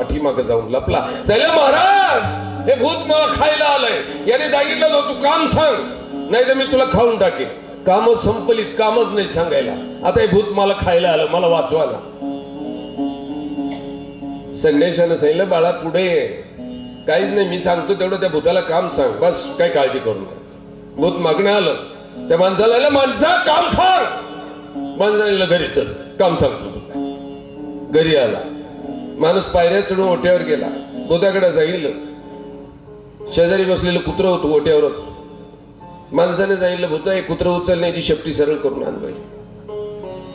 पाठीमागे जाऊन लपला. त्याला महाराज हे भूत मला खायला आलंय. याने सांगितलं तू काम सांग नाही तर मी तुला खाऊन टाकेन. काम संपलीत कामच नाही सांगायला. आता हे भूत मला खायला आलं मला वाचवायला संदेशानं सांगितलं बाळा पुढे ये. काहीच नाही मी सांगतो तेवढं त्या भूताला काम सांग. बस काही काळजी करू नका. भूत मागणं आलं. त्या माणसाला आलं, माणसा काम सांग. माणसाला घरी चल काम सांगतो घरी आला. माणूस पायऱ्या चढून ओट्यावर गेला. भूताकडे जाईल. शेजारी बसलेलं कुत्र होतं ओट्यावरच. माणसाने जाईल भूत हे कुत्र उचलण्याची शेपटी सरळ करून आण बाई.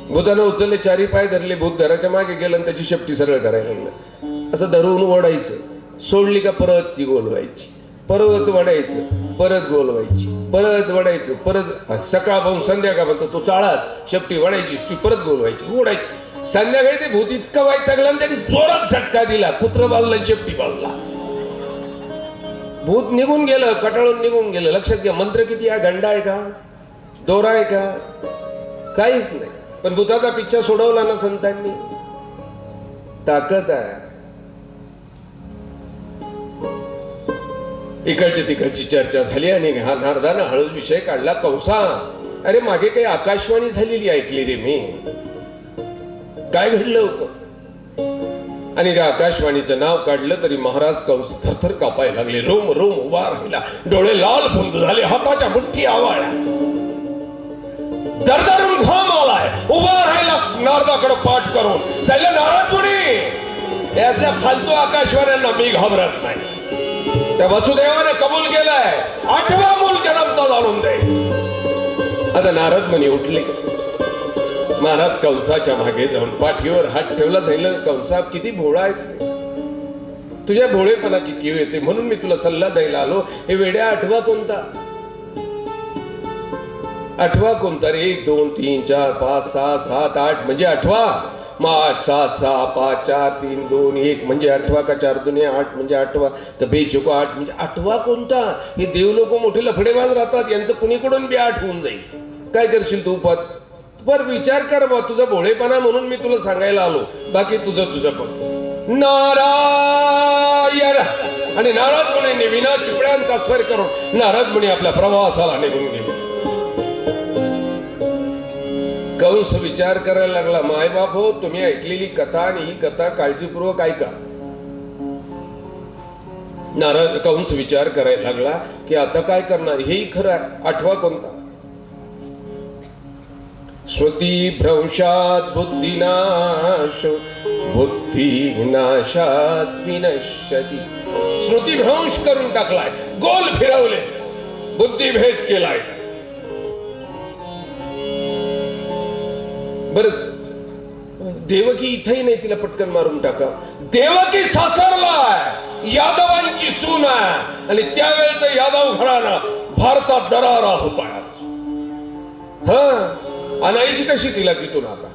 भूतानं उचलले चारी पाय धरले भूत घराच्या मागे गेलं आणि त्याची शेपटी सरळ करायला लागलं. असं धरून ओढायचं. सोडली का परत ती गोलवायची परत वडायचं परत गोलवायची परत वडायचं परत सकाळ पाहून संध्याकाळ तो चाळाच शेपटी वडायची ती परत गोलवायची ओढायची. संध्याकाळी ते भूत इतकं वाईट लागलं आणि त्यांनी जोरात झटका दिला. कुत्र बाजला शेपटी बाजला भूत निघून गेलं कटाळून निघून गेलं. लक्षात घ्या मंत्र किती आहे? गंडा आहे का? दोरा आहे का? काहीच नाही. पण भूताचा पिच्छा सोडवला ना संतांनी. ताकद आहे. इकडची तिकडची चर्चा झाली आणि हा नारदानं हळूच विषय काढला. कंसा अरे मागे काही आकाशवाणी झालेली ऐकली रे मी. काय घडलं होतं? आणि त्या आकाशवाणीचं नाव काढलं तरी महाराज कंस थरथर कापायला लागले. रोम रोम उभा राहिला. डोळे लाल फुंद झाले. हाताच्या मुठ्ठी आवाळ्या. दरदरून घाम आलाय. उभा राहिला नारदाकडे पाठ करून. चालले नारद मुनी या फालतू आकाशवाण्यांना मी घाबरत नाही. त्या वसुदेवाने कबूल केलाय. आठवा मूल जन्मता जाणून द्यायचं. आता नारद मनी उठले. महाराज कंसाच्या मागे जाऊन पाठीवर हात ठेवला सांगितलं कंसा किती भोळा आहेस? तुझ्या भोळेपणाची कीव येते म्हणून मी तुला सल्ला द्यायला आलो. हे वेड्या आठवा कोणता? आठवा कोणता रे? एक दोन तीन चार पाच सहा सात आठ म्हणजे आठवा. मग आठ सात सहा पाच चार तीन दोन एक म्हणजे आठवा का चार दोन आठ म्हणजे आठवा. तर बेचुको आठ म्हणजे आठवा कोणता? हे देव लोक मोठे लफडेबाज राहतात यांचं कुणीकडून बी आठ होऊन जाईल? काय करशील तू पत बर विचार कर बा तुझा भोळेपणा म्हणून मी तुला सांगायला आलो. बाकी तुझं तुझं पण. नारायण! आणि नारद मुनी विना चिपड्यांचा स्वर करून नारद मुनी आपल्या प्रवासाला निघून गेले. कंस विचार करायला लागला मायबाप हो तुम्ही ऐकलेली कथा आणि ही कथा काळजीपूर्वक ऐका. नारद कंस विचार करायला लागला की आता काय करणार? हेही खरं आहे. आठवा कोणता? श्रुती भ्रंशात बुद्धिनाश बुद्धिनाशात विनश्यती। श्रुती भ्रंश करून टाकलाय गोल फिरवले बुद्धिभेद केलाय. बर देवकी इथंही नाही तिला पटकन मारून टाका. देवकी सासरलाय यादवांची सून आहे आणि त्यावेळेचा यादव घडाना भारतात दरारा होता हा? आणायची कशी तिला तिथून आता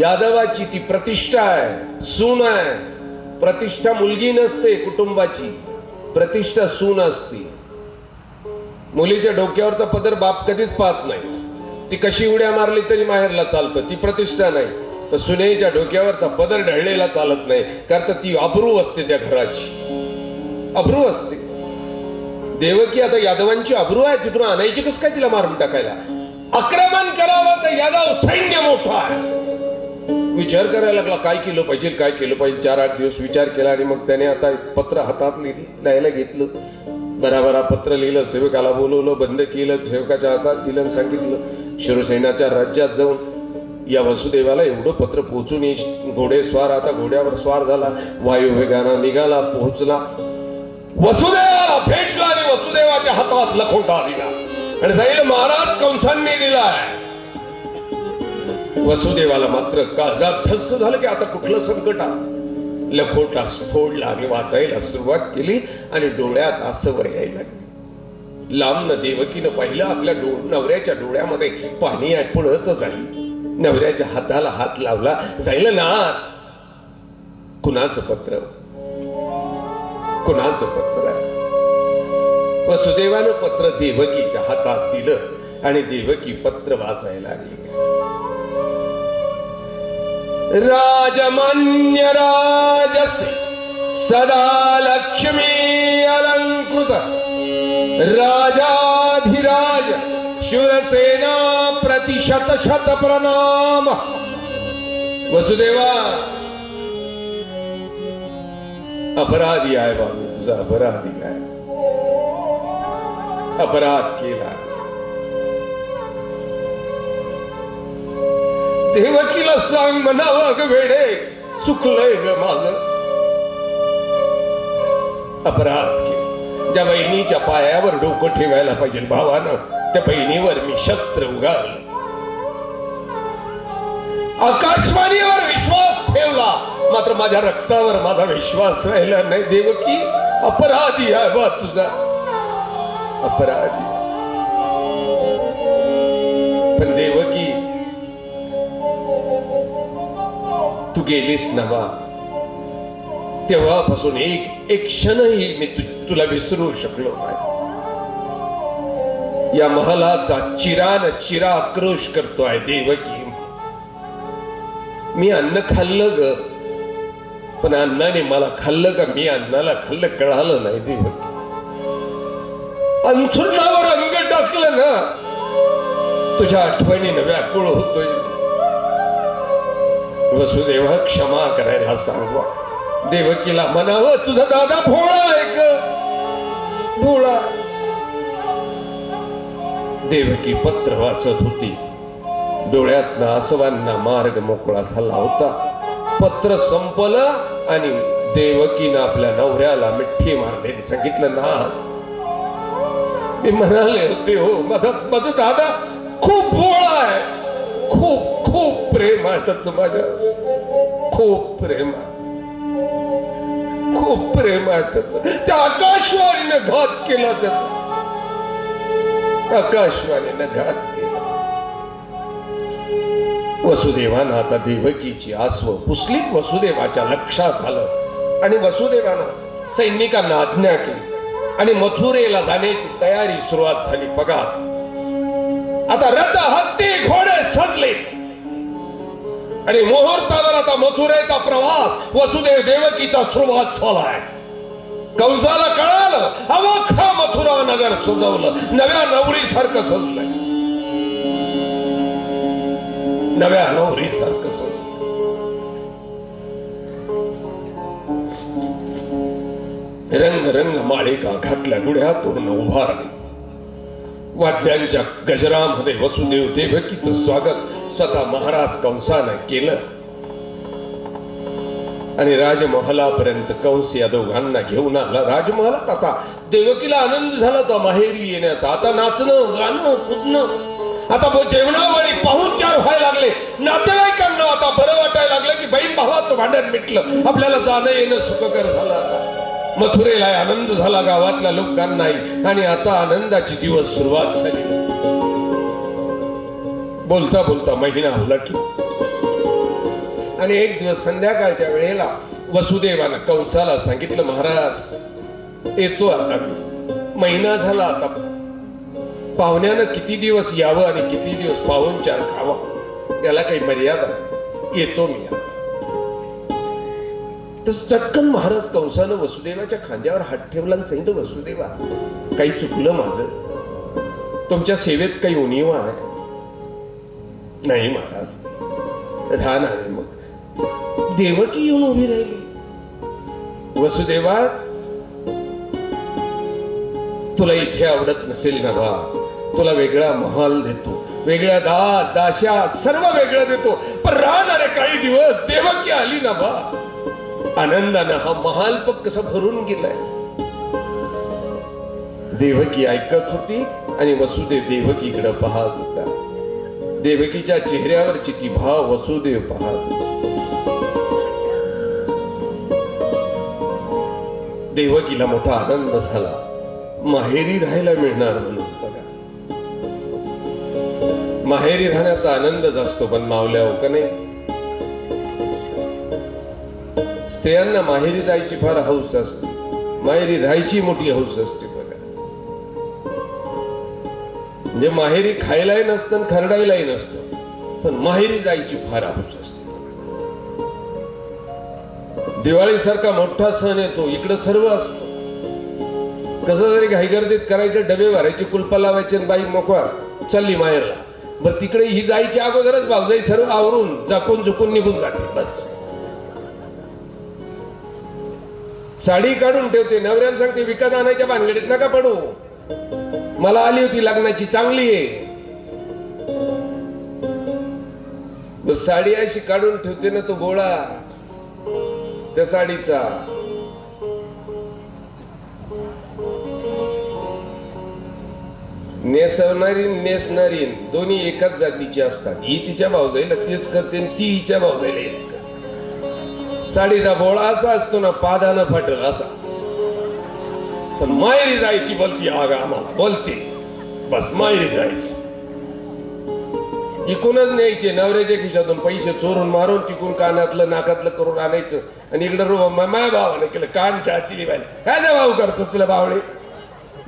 यादवाची ती प्रतिष्ठा आहे सून आहे. प्रतिष्ठा मुलगी नसते कुटुंबाची प्रतिष्ठा सून असते. मुलीच्या डोक्यावरचा पदर बाप कधीच पाहत नाही. ती कशी उड्या मारली तरी माहेरला चालतं ती प्रतिष्ठा नाही. तर सुनेच्या डोक्यावरचा पदर ढळलेला चालत नाही कारण तर ती अब्रू असते त्या घराची. अब्रू असते. देवकी आता यादवांची अब्रू आहे तिथून आणायची कस काय तिला मारून टाकायला? आक्रमण करावं तर यादव सैन्य मोठा आहे. विचार करायला लागला काय केलं पाहिजे काय केलं पाहिजे? चार आठ दिवस विचार केला आणि मग त्याने आता पत्र हातात लिहिली लिहायला घेतलं. बराबरा पत्र लिहिलं सेवकाला बोलवलं बंद केलं सेवकाच्या हातात दिलं सांगितलं शिवसेनाच्या राज्यात जाऊन या वसुदेवाला एवढं पत्र पोहोचून ये घोडे स्वार आता घोड्यावर स्वार झाला वायुवेगानं निघाला पोहोचला. वसुदेवाला भेटला आणि वसुदेवाच्या हातात लखोटा दिला. आणि जाईल महाराज कंसांनी दिलाय. वसुदेवाला मात्र काळजात धस्स झालं की आता कुठलं संकट आलं. लखोटा फोडला आणि वाचायला सुरुवात केली आणि डोळ्यात आसवर यायला लागली. लांबनं देवकीनं पाहिलं आपल्या डो नवऱ्याच्या डोळ्यामध्ये पाणी पडत जाईल नवऱ्याच्या हाताला हात लावला जाईल ना कुणाचं पत्र? कुणाचं पत्र आहे? वसुदेवानं पत्र देवकीच्या हातात दिलं आणि देवकी पत्र वाचायला लागली. राजमान्य राजसे सदा लक्ष्मी अलंकृत राजाधिराज शिवसेना प्रतिशत शत प्रणाम. वसुदेवा अपराधी आहे बाबू तुझा अपराधी आहे. अपराध केला. देवकीला सांग म्हणावं ग वेडे चुकलंय ग माझ. अपराध केला. ज्या बहिणीच्या पायावर डोकं ठेवायला पाहिजे भावानं त्या बहिणीवर मी शस्त्र उगारलं. आकाशवाणीवर मात्र माझ्या रक्तावर माझा विश्वास राहिला नाही देवकी अपराधी आहे बा तुझा. अपराधी. पण देवकी तू गेलीस ना बा. तेव्हापासून एक एक क्षणही मी तु, तुला विसरू शकलो नाही. या महालाचा चिरान चिरा आक्रोश करतोय देवकी मी अन्न खाल्लं ग. पण अण्णाने मला खाल्लं का? मी अण्णाला खाल्लं कळालं नाही ते. अंथरुणावर अंग टाकलं ना तुझ्या आठवणीनं व्याकुळ होतोय. वसुदेवा क्षमा करायला सांगवा. देवकीला म्हणावं तुझा दादा भोळा आहे ग. भोळा. देवकी पत्र वाचत होती. डोळ्यात आसवांना मार्ग मोकळा झाला होता. पत्र संपलं आणि देवकीनं आपल्या नवऱ्याला मिठ्ठी मारण्याने सांगितलं ना. मी म्हणाले होते हो माझा माझा दादा खूप भोळा आहे. खूप खूप प्रेम आहे त्याच माझ्या. खूप प्रेम आहे. खूप प्रेम आहे त्याच. त्या आकाशवाणीने घात केला त्याचा. आकाशवाणीने घात केला वसुदेवानं आता देवकीची आसव पुसलीत वसुदेवाच्या लक्षात आलं. आणि वसुदेवानं सैनिकांना आज्ञा केली. आणि मथुरेला जाण्याची तयारी सुरुवात झाली बघा. आता रथ हत्ती घोडे सजले. आणि मुहूर्तावर आता मथुरेचा प्रवास वसुदेव देवकीचा सुरुवात झालाय. कंसाला कळालं अवखा मथुरा नगर सजवलं. नव्या नवरीसारखं सजलंय. नव्या नवरीसारखं सजलं रंग रंग माळिका घातल्या डोळ्यातून उभारली. वाद्यांच्या गजरामध्ये वसुदेव देवकीचं स्वागत स्वतः महाराज कंसानं केलं. आणि राजमहालापर्यंत कंस या दोघांना घेऊन आला. राजमहालात आता देवकीला आनंद झाला तो माहेरी येण्याचा. आता नाचणं गाणं कुदणं. आता ब- जेवणावळी पाहुणचार व्हायला लागले. नातेवाईकांना आता बरं वाटायला लागलं की बहीण भावाचं भांडण मिटलं. आपल्याला जाणं येणं सुखकर झालं आता. मथुरेला आनंद झाला गावातल्या लोकांनाही. आणि आता आनंदाची दिवस सुरुवात झाली. बोलता बोलता महिना उलटला आणि एक दिवस संध्याकाळच्या वेळेला वसुदेवानं कंसाला सांगितलं महाराज येतो आता महिना झाला आता. पाहुण्यानं किती दिवस यावं आणि किती दिवस पाहुणचार खावा? याला काही मर्यादा येतो मी तस चटकन महाराज कंसानं वसुदेवाच्या खांद्यावर हात ठेवला आणि सांगितलं वसुदेवा काही चुकलं माझं? तुमच्या सेवेत काही उणीवा आहे? नाही महाराज. राहणार आहे मग. देवकी येऊन उभी राहिली. वसुदेवा तुला इथे आवडत नसेल ना बा. तुला वेगळा महाल देतो वेगळ्या दास दाशा सर्व वेगळं देतो. पण राहणारे काही दिवस देवकी आली ना बा. आनंदानं हा महाल पण कसं भरून गेलाय. देवकी ऐकत होती आणि वसुदेव देवकीकडे पाहत होता. देवकीच्या चेहऱ्यावरची ती भाव वसुदेव पाहत होता. देवकीला मोठा आनंद झाला. माहेरी राहायला मिळणार म्हणून बघा. माहेरी राहण्याचा आनंदच असतो पण मावल्या हो का नाही? स्त्रियांना माहेरी जायची फार हौस असते. माहेरी राहायची मोठी हौस असते बघा. म्हणजे माहेरी खायलाही नसतं खरडायलाही नसतं. पण माहेरी जायची फार हौस असते दिवाळीसारखा मोठा सण येतो इकडं सर्व असतं. कसं तरी घाईगर्दीत करायचं डबे भरायचे कुलपा लावायचे आणि बाई मोकळा चालली माहेरला. मग तिकडे ही जायच्या अगोदरच भावजाई सर्व आवरून झाकून झुकून निघून जाते बस. साडी काढून ठेवते नवऱ्याला सांगते विकत आणायच्या भानगडीत नका पडू. मला आली होती लग्नाची चांगली आहे. साडी अशी काढून ठेवते ना तो गोळा त्या साडीचा. नेसवणारी नेसणारी दोन्ही एकाच जातीची असतात. ही तिच्या भाऊजाईला तेच करते ती हिच्या भाऊजाईला हेच करते. साडीचा बोळा असा असतो ना पादानं फाटल असा. पण माहेरी जायची बोलती आग आम्हाला बोलते. बस माहेरी जायची. इकूनच न्यायचे नवऱ्याच्या खिशातून पैसे चोरून मारून टिकून कानातलं नाकातलं करून आणायचं. आणि इकडं रो माय भावाने केलं कान टाळतील काय जा भाऊ करतो तुला बावळे?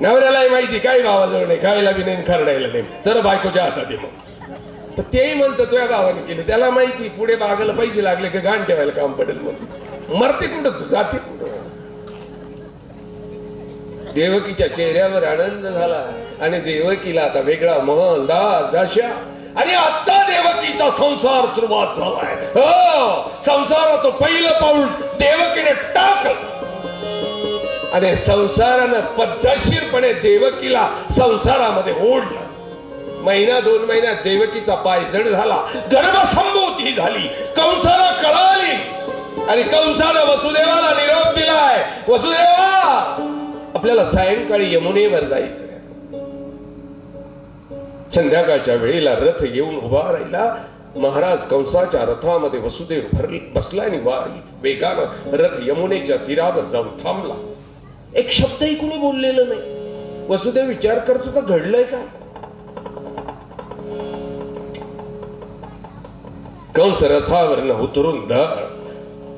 नवऱ्यालाही माहिती काही भावाजवळ नाही गायला बी नाही खरडायला नाही. जरा बायकोच्या हातात मग. तर तेही म्हणतं तुझ्या भावाने केलं. त्याला माहिती पुढे बागाला पैसे लागले की गाण ठेवायला काम पडेल मग. मरते कुठं तू? जाते कुठं? देवकीच्या चेहऱ्यावर आनंद झाला आणि देवकीला आता वेगळा महल दास दाशा आणि आता देवकीचा संसार सुरुवात झालाय. हो संसाराचं पहिलं पाऊल देवकीने टाकलं. आणि संसारानं पद्धतशीरपणे देवकीला संसारामध्ये ओढलं. महिना दोन महिन्यात देवकीचा पाय जड झाला. गर्भसंभूती झाली. कंसाला कळाली आणि कंसानं वसुदेवाला निरोप दिलाय. वसुदेवा आपल्याला सायंकाळी यमुनेवर जायचं संध्याकाळच्या वेळेला रथ येऊन उभा राहिला. महाराज कंसाच्या रथामध्ये वसुदेव भर बसला आणि वा- वेगानं रथ यमुनेच्या तीरावर जाऊन थांबला. एक शब्दही कुणी बोललेलं नाही. वसुदेव विचार करतो तर घडलंय का? कंस रथावरनं उतरून द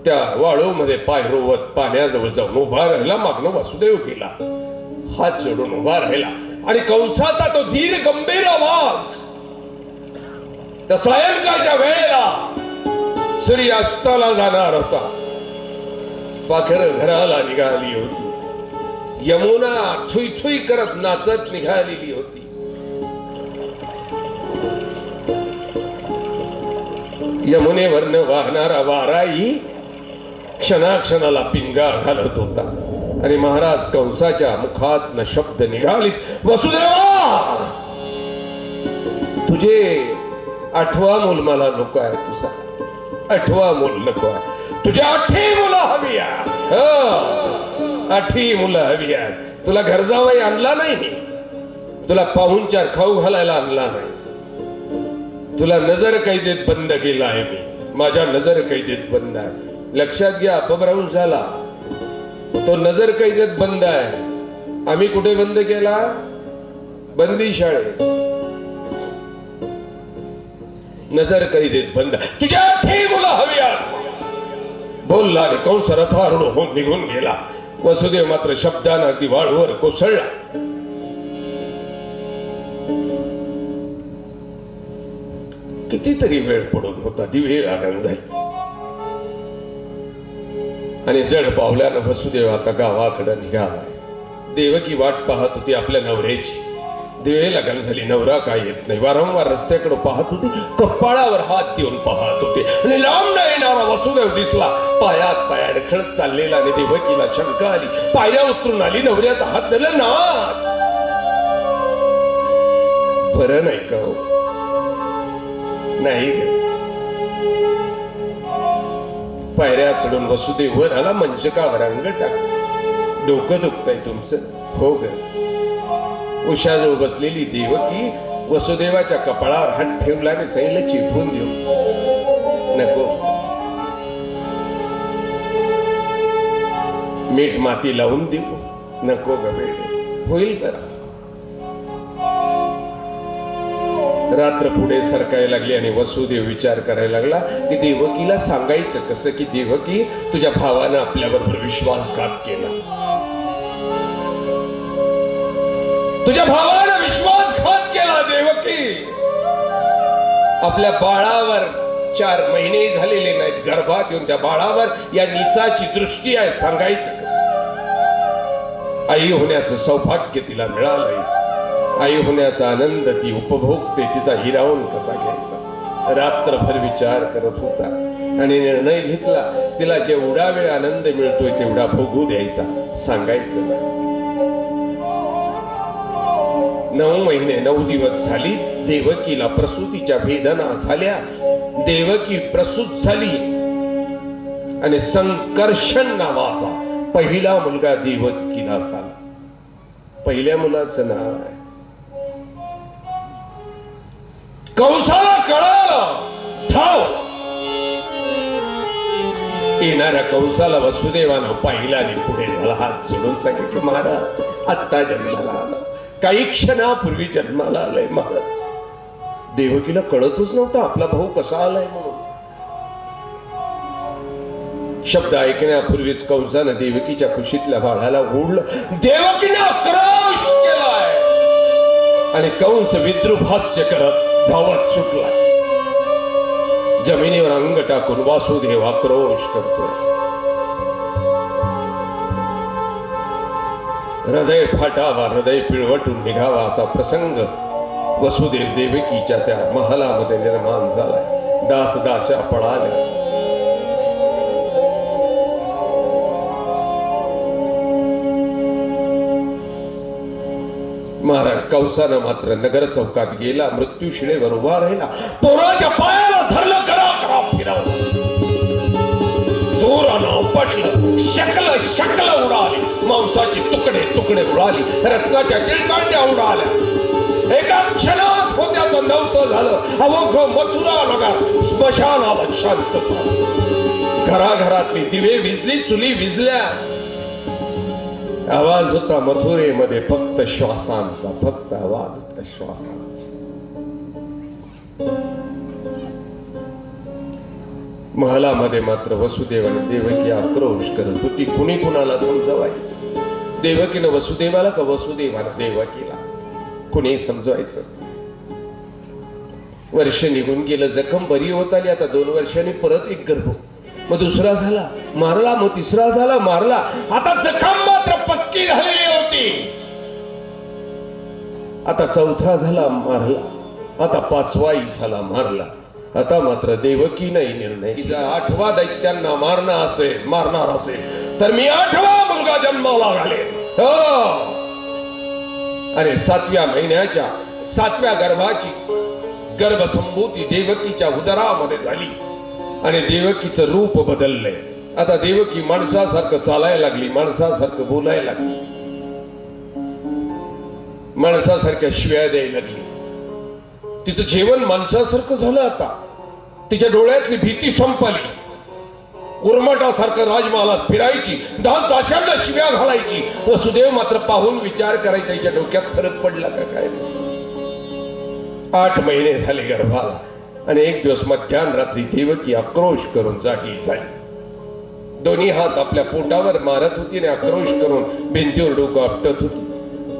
त्या वाळूमध्ये पाय रोवत पाण्याजवळ जाऊन उभा राहिला मागणं वासुदेव केला हात जोडून उभा राहिला. आणि कंसाचा तो धीर गंभीर आवाज. त्या सायंकाळच्या वेळेला सूर्यास्ताला जाणार होता. पाखर घराला निघाली होती. यमुना थुई थुई करत नाचत निघालेली होती. यमुनेवरनं वाहणारा वाराही क्षणाक्षणाला पिंगा घालत होता. आणि महाराज कंसाच्या मुखात न शब्द निघालीत वसुदेवा! तुझे आठवा मूल मला नको आहे तुझा. आठवा मूल नको आहे. तुझ्या आठही मुलं हवी आहे. आठी मुलं हवी आहेत. तुला घर आणला नाही मी. तुला पाहुणचार खाऊ घालायला आणला नाही. तुला नजर कैदेत बंद केला आहे मी. माझ्या नजर कैदेत बंद आहे. लक्षात घ्या अपभ्रंश झाला. तो नजर कैदेत बंद आहे. आम्ही कुठे बंद केला? बंदी शाळेत नजर कैदेत बंद. तुझ्या आठी मुलं हवी आहेत. बोलला आणि कंस रथारूढ होऊन निघून गेला. वसुदेव मात्र शब्दानं अगदी वाळूवर कोसळला. कितीतरी वेळ पडून होता दिवे आनंद झाली. आणि जड पावल्यानं वसुदेव आता गावाकडं निघालाय. देवकी वाट पाहत होती आपल्या नवऱ्याची. दिवे लागण झाली नवरा काय येत नाही. वारंवार रस्त्याकडे पाहत होती कपाळावर हात देऊन पाहत होते. आणि लांब न येणारा वसुदेव दिसला. पायात पाय अडखळत चाललेला आणि देवकीला शंका आली. पायऱ्या उतरून आली नवऱ्याचा हात धरला ना बरं नाही का हो? नाही ग. पायऱ्या चढून वसुदेव वर आला मंचकावर अंग टाक डोकं दुखतंय तुमचं. हो ग. उशाजवळ बसलेली देवकी वसुदेवाच्या कपाळावर हात ठेवला आणि सैल चिठवून देऊ नको. मीठ माती लावून देऊ. नको ग बेटे. होईल करा रात्र पुढे सरकायला लागली आणि वसुदेव विचार करायला लागला की देवकीला सांगायचं कसं की देवकी तुझ्या भावानं आपल्याबरोबर विश्वासघात केला. तुझ्या भावानं विश्वासघात केला देवकी. आपल्या बाळावर चार महिने झालेले नाहीत. गर्भात येऊन त्या बाळावर या निचाची दृष्टी आहे सांगायचं कसं? आई होण्याचं सौभाग्य तिला मिळालंय. आई होण्याचा आनंद ती उपभोगते तिचा हिरावून कसा घ्यायचा? रात्रभर विचार करत होता आणि निर्णय घेतला तिला जेवढा वेळ आनंद मिळतोय तेवढा भोगू द्यायचा सांगायचं नऊ महिने नऊ दिवस झाली. देवकीला प्रसूतीच्या वेदना झाल्या. देवकी प्रसूत झाली. आणि संकर्षण नावाचा पहिला मुलगा देवकीला झाला. पहिल्या मुलाचं नाव आहे. कंसाला कळालं. ठाव. येणाऱ्या कंसाला वसुदेवानं पाहिला आणि पुढे झाला. हात जोडून सांगितलं महाराज आत्ता जन्माला आला. काही क्षणापूर्वी जन्माला आलाय महाराज. देवकीला कळतच नव्हतं आपला भाऊ कसा आलाय म्हणून. शब्द ऐकण्यापूर्वीच कंसानं देवकीच्या खुशीतल्या बाळाला ओढलं. देवकीने आक्रोश केलाय. आणि कंस विद्रुभास्य करत धावत सुटलाय. जमिनीवर अंग टाकून वासुदेव आक्रोश करतोय. हृदय फाटावा हृदय पिळवटून निघावा असा प्रसंग वसुदेव देवकीच्या त्या महालामध्ये निर्माण झालाय. दास दाशा पळाल्या. महाराज कंसानं मात्र नगर चौकात गेला मृत्यू शिळेवर उभा राहिला. पोराच्या पायाला धरलं करा करा फिरवलं. जोरानं पडलं शकल शकल उडाली. मांसाची तुकडे तुकडे उडाली रत्नाच्या चिळकांड्या उडाल्या एका क्षणात होत्याचं नव्हतं झालं. अवघ मथुरा नगर स्मशानावर शांत घराघरातली दिवे विजली चुली विजल्या. आवाज होता मथुरेमध्ये फक्त श्वासांचा फक्त आवाज होता श्वासांचा. महालामध्ये मात्र वसुदेव आणि देवकी आक्रोश करत होती. कुणी कुणाला समजवायचं? देवकीनं वसुदेवाला का वसुदेवानं देवकीला कुणी समजवायचं? वर्ष निघून गेलं जखम बरी होत आली आता दोन वर्षांनी परत एक गर्भ. मग दुसरा झाला मारला मग तिसरा झाला मारला. आता जखम मात्र पक्की झालेली होती. आता चौथा झाला मारला. आता पाचवाही झाला मारला. आता मात्र देवकी नाही निर्णय. तिचा आठवा दैत्यांना मारणार असेल मारणार असेल. तर मी आठवा मुलगा जन्माला घालेन. हो. अरे सातव्या महिन्याच्या सातव्या गर्भाची गर्भसंभूती देवकीच्या उदरामध्ये झाली. आणि देवकीचं रूप बदललंय. आता देवकी माणसासारखं चालायला लागली माणसासारखं बोलायला लागली. माणसासारख्या शिव्या द्यायला लागली. तिचं जेवण माणसासारखं झालं आता. तिच्या डोळ्यातली भीती संपली. उर्मटासारखं राजमहालात फिरायची दास दाशांना शिव्या घालायची वसुदेव मात्र पाहून विचार करायचा हिच्या डोक्यात फरक पडला का काय आठ महिने झाले गर्भाला आणि एक दिवस मध्यान रात्री देवकी आक्रोश करून जागी झाली. दोन्ही हात आपल्या पोटावर मारत होती आणि आक्रोश करून भिंतीवर डोकं आपटत होती.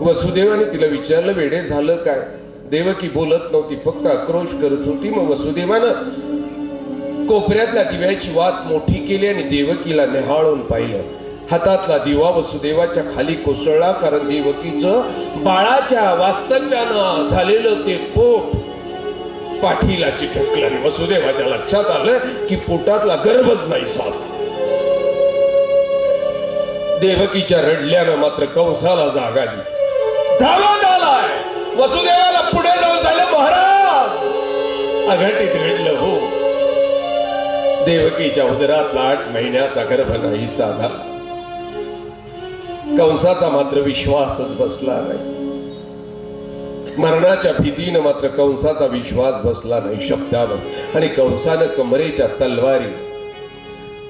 वसुदेवाने तिला विचारलं वेडे झालं काय? देवकी बोलत नव्हती फक्त आक्रोश करत होती. मग वसुदेवानं कोपऱ्यातल्या दिव्याची वात मोठी केली आणि देवकीला निहाळून पाहिलं. हातातला दिवा वसुदेवाच्या खाली कोसळला कारण देवकीचं बाळाच्या वास्तव्यानं झालेलं ते पोट पाठीला चिटकलं आणि वसुदेवाच्या लक्षात आलं की पोटातला गर्भच नाही श्वास देवकीच्या रडल्यानं मात्र कंसाला जाग आली. धावत आलाय वसुदेवाला पुढे जाऊन झालं महाराज. अघटित देवकीच्या उदरातला आठ महिन्याचा गर्भ नाही साधा कंसाचा मात्र विश्वासच बसला नाही. मरणाच्या भीतीनं मात्र कंसाचा विश्वास बसला नाही शब्दावर आणि कंसानं कमरेच्या तलवारी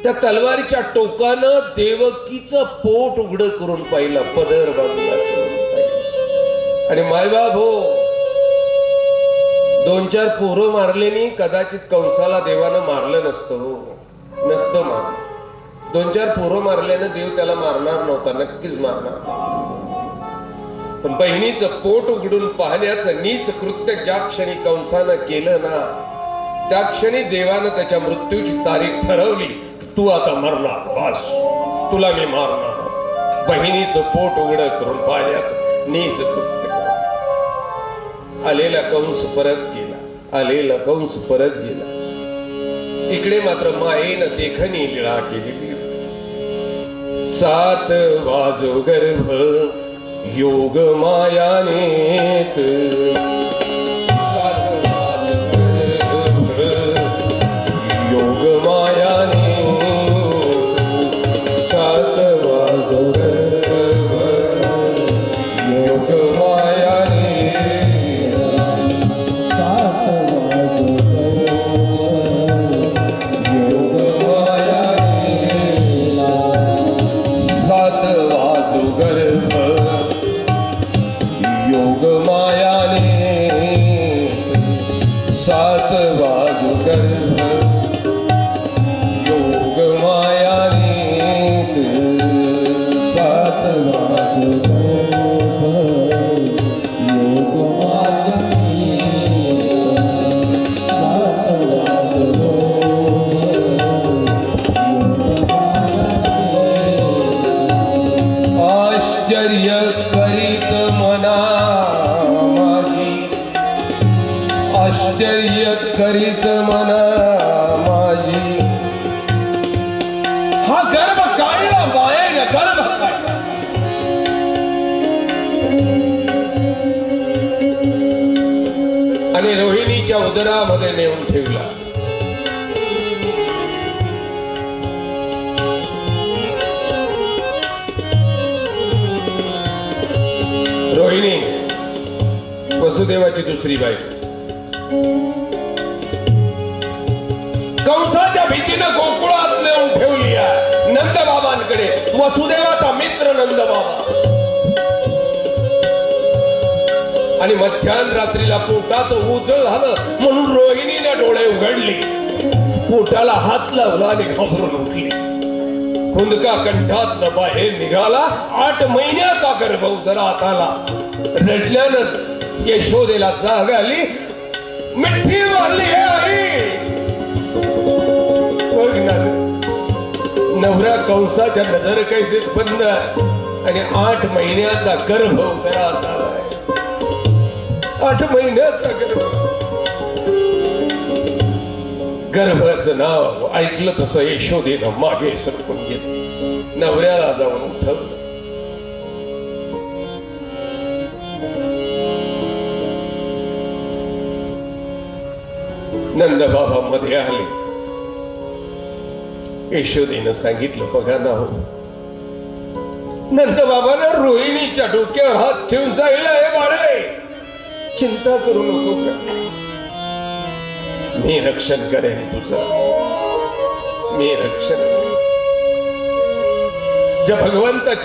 त्या तलवारीच्या टोकानं देवकीचं पोट उघड करून पाहिलं पदर बाजूला आणि मायबाप हो दोन चार पोरं मारलेनी कदाचित कंसाला देवानं मारलं नसतं हो. नसतं मारलं दोन चार पोरं मारल्यानं देव त्याला मारणार नव्हता नक्कीच मारणार. पण बहिणीचं पोट उघडून पाहण्याचं नीच कृत्य ज्या क्षणी कंसानं केलं ना त्या क्षणी देवानं त्याच्या मृत्यूची तारीख ठरवली तू आता मरणार बस. तुला मी मारणार. बहिणीचं पोट उघड करून पाहण्याचं नीच कृत्य. आलेला कंस परत गेला. आलेला कंस परत गेला. इकडे मात्र मायेनं देखणी लिळा केलेली. सात वाजो गर्भ योग मायानेत. उदरामध्ये नेऊन ठेवला रोहिणी वसुदेवाची दुसरी बाई. कंसाच्या भीतीनं गोकुळात नेऊन ठेवली आहे नंद बाबांकडे वसुदेवाचा मित्र नंद आणि मध्यान रात्रीला पोटाचं उजळ झालं म्हणून रोहिणीने डोळे उघडले. पोटाला हात लावला आणि घाबरून उठली. खुंदका कंठात बाहेर निघाला. आठ महिन्याचा गर्भ उदरात आला. रडल्यानं यशोदेला जाग आली. मिठी वाली हे आई! नवरा कंसाच्या नजर कैदेत बंद आणि आठ महिन्याचा गर्भ उदरात आला. आठ महिन्याचा गर्भ. गर्भाचं नाव ऐकलं तसं यशोदेनं मागे सरकून घेत नवऱ्याला जाऊन उठवलं. नंद बाबा मध्ये आले. यशोदेनं सांगितलं बघा ना हो. नंद बाबानं रोहिणीच्या डोक्यावर हात ठेवून सांगितलं हे बाळे चिंता करू नको का? मी रक्षण करेन तुझं. मी रक्षण ज्या भगवंताची